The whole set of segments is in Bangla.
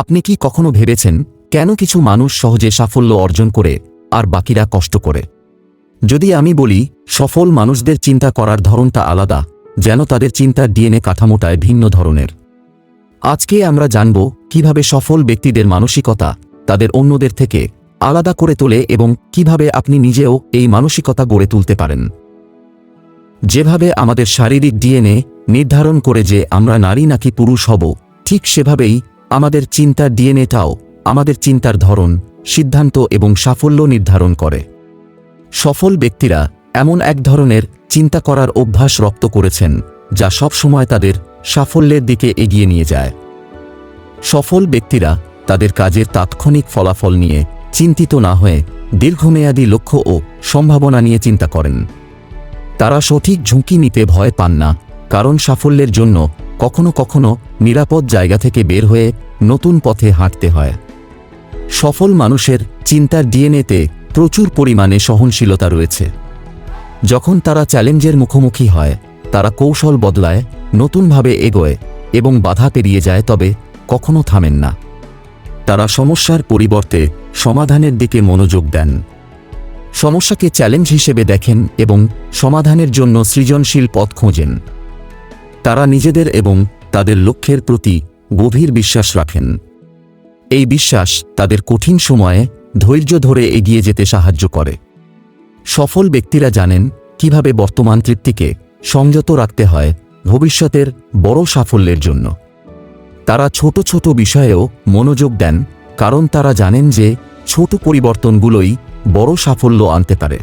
আপনি কি কখনো ভেবেছেন কেন কিছু মানুষ সহজে সাফল্য অর্জন করে আর বাকিরা কষ্ট করে? যদি আমি বলি, সফল মানুষদের চিন্তা করার ধরনটা আলাদা, যেন তাদের চিন্তার ডিএনএ কাঠামোটায় ভিন্ন ধরনের। আজকে আমরা জানব কীভাবে সফল ব্যক্তিদের মানসিকতা তাদের অন্যদের থেকে আলাদা করে তোলে এবং কীভাবে আপনি নিজেও এই মানসিকতা গড়ে তুলতে পারেন। যেভাবে আমাদের শারীরিক ডিএনএ নির্ধারণ করে যে আমরা নারী নাকি পুরুষ হব, ঠিক সেভাবেই আমাদের চিন্তার ডিএনএটাও আমাদের চিন্তার ধরন, সিদ্ধান্ত এবং সাফল্য নির্ধারণ করে। সফল ব্যক্তিরা এমন এক ধরনের চিন্তা করার অভ্যাস রপ্ত করেছেন, যা সবসময় তাদের সাফল্যের দিকে এগিয়ে নিয়ে যায়। সফল ব্যক্তিরা তাদের কাজের তাৎক্ষণিক ফলাফল নিয়ে চিন্তিত না হয়ে দীর্ঘমেয়াদী লক্ষ্য ও সম্ভাবনা নিয়ে চিন্তা করেন। তারা সঠিক ঝুঁকি নিতে ভয় পান না, কারণ সাফল্যের জন্য কখনো কখনো নিরাপদ জায়গা থেকে বের হয়ে নতুন পথে হাঁটতে হয়। সফল মানুষের চিন্তার ডিএনএতে প্রচুর পরিমাণে সহনশীলতা রয়েছে। যখন তারা চ্যালেঞ্জের মুখোমুখি হয়, তারা কৌশল বদলায়, নতুনভাবে এগোয় এবং বাধা পেরিয়ে যায়, তবে কখনো থামেন না। তারা সমস্যার পরিবর্তে সমাধানের দিকে মনোযোগ দেন। সমস্যাকে চ্যালেঞ্জ হিসেবে দেখেন এবং সমাধানের জন্য সৃজনশীল পথ খোঁজেন। তারা নিজেদের এবং তাদের লক্ষ্যের প্রতি গভীর বিশ্বাস রাখেন। এই বিশ্বাস তাদের কঠিন সময়ে ধৈর্য ধরে এগিয়ে যেতে সাহায্য করে। সফল ব্যক্তিরা জানেন কীভাবে বর্তমান তৃপ্তিকে সংযত রাখতে হয় ভবিষ্যতের বড় সাফল্যের জন্য। তারা ছোট ছোট বিষয়েও মনোযোগ দেন, কারণ তারা জানেন যে ছোট পরিবর্তনগুলোই বড় সাফল্য আনতে পারে।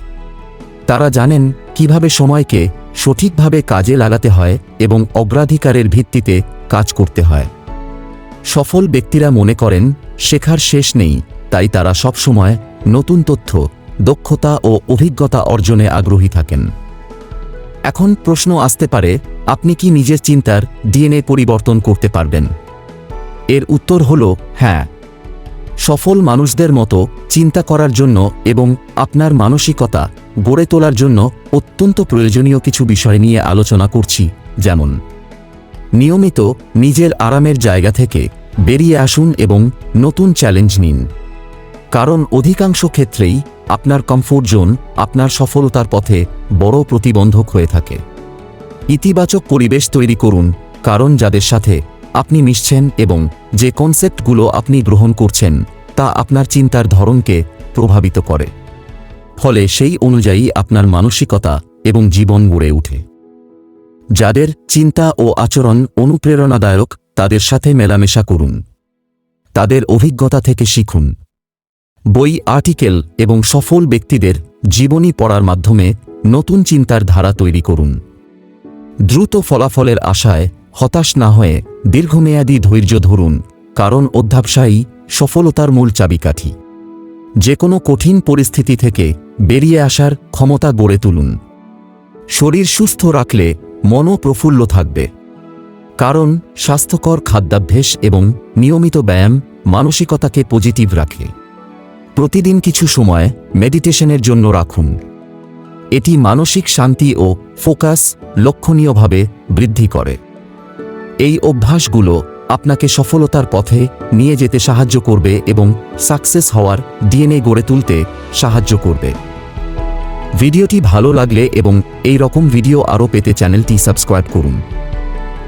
তারা জানেন কীভাবে সময়কে সঠিকভাবে কাজে লাগাতে হয় এবং অগ্রাধিকারের ভিত্তিতে কাজ করতে হয়। সফল ব্যক্তিরা মনে করেন, শেখার শেষ নেই, তাই তারা সবসময় নতুন তথ্য, দক্ষতা ও অভিজ্ঞতা অর্জনে আগ্রহী থাকেন। এখন প্রশ্ন আসতে পারে, আপনি কি নিজের চিন্তার ডিএনএ পরিবর্তন করতে পারবেন? এর উত্তর হল হ্যাঁ। সফল মানুষদের মতো চিন্তা করার জন্য এবং আপনার মানসিকতা গড়ে তোলার জন্য অত্যন্ত প্রয়োজনীয় কিছু বিষয় নিয়ে আলোচনা করছি, যেমন নিয়মিত নিজের আরামের জায়গা থেকে বেরিয়ে আসুন এবং নতুন চ্যালেঞ্জ নিন। কারণ অধিকাংশ ক্ষেত্রেই আপনার কমফোর্ট জোন আপনার সফলতার পথে বড় প্রতিবন্ধক হয়ে থাকে। ইতিবাচক পরিবেশ তৈরি করুন, কারণ যাদের সাথে আপনি মিশছেন এবং যে কনসেপ্টগুলো আপনি গ্রহণ করছেন, তা আপনার চিন্তার ধরনকে প্রভাবিত করে। ফলে সেই অনুযায়ী আপনার মানসিকতা এবং জীবন গড়ে ওঠে। যাদের চিন্তা ও আচরণ অনুপ্রেরণাদায়ক, তাদের সাথে মেলামেশা করুন। তাদের অভিজ্ঞতা থেকে শিখুন। বই, আর্টিকেল এবং সফল ব্যক্তিদের জীবনী পড়ার মাধ্যমে নতুন চিন্তার ধারা তৈরি করুন। দ্রুত ফলাফলের আশায় হতাশ না হয়ে দীর্ঘমেয়াদী ধৈর্য ধরুন, কারণ অধ্যাবসায়ী সফলতার মূল চাবিকাঠি। যে কোনো কঠিন পরিস্থিতি থেকে বেরিয়ে আসার ক্ষমতা গড়ে তুলুন। শরীর সুস্থ রাখলে মনও প্রফুল্ল থাকবে। কারণ স্বাস্থ্যকর খাদ্যাভ্যাস এবং নিয়মিত ব্যায়াম মানসিকতাকে পজিটিভ রাখে। প্রতিদিন কিছু সময় মেডিটেশনের জন্য রাখুন। এটি মানসিক শান্তি ও ফোকাস লক্ষণীয়ভাবে বৃদ্ধি করে। এই অভ্যাসগুলো আপনাকে সফলতার পথে নিয়ে যেতে সাহায্য করবে এবং সাকসেস হওয়ার ডিএনএ গড়ে তুলতে সাহায্য করবে। ভিডিওটি ভালো লাগলে এবং এই রকম ভিডিও আরও পেতে চ্যানেলটি সাবস্ক্রাইব করুন।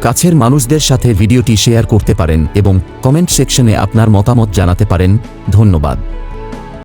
কাছের মানুষদের সাথে ভিডিওটি শেয়ার করতে পারেন এবং কমেন্ট সেকশনে আপনার মতামত জানাতে পারেন। ধন্যবাদ।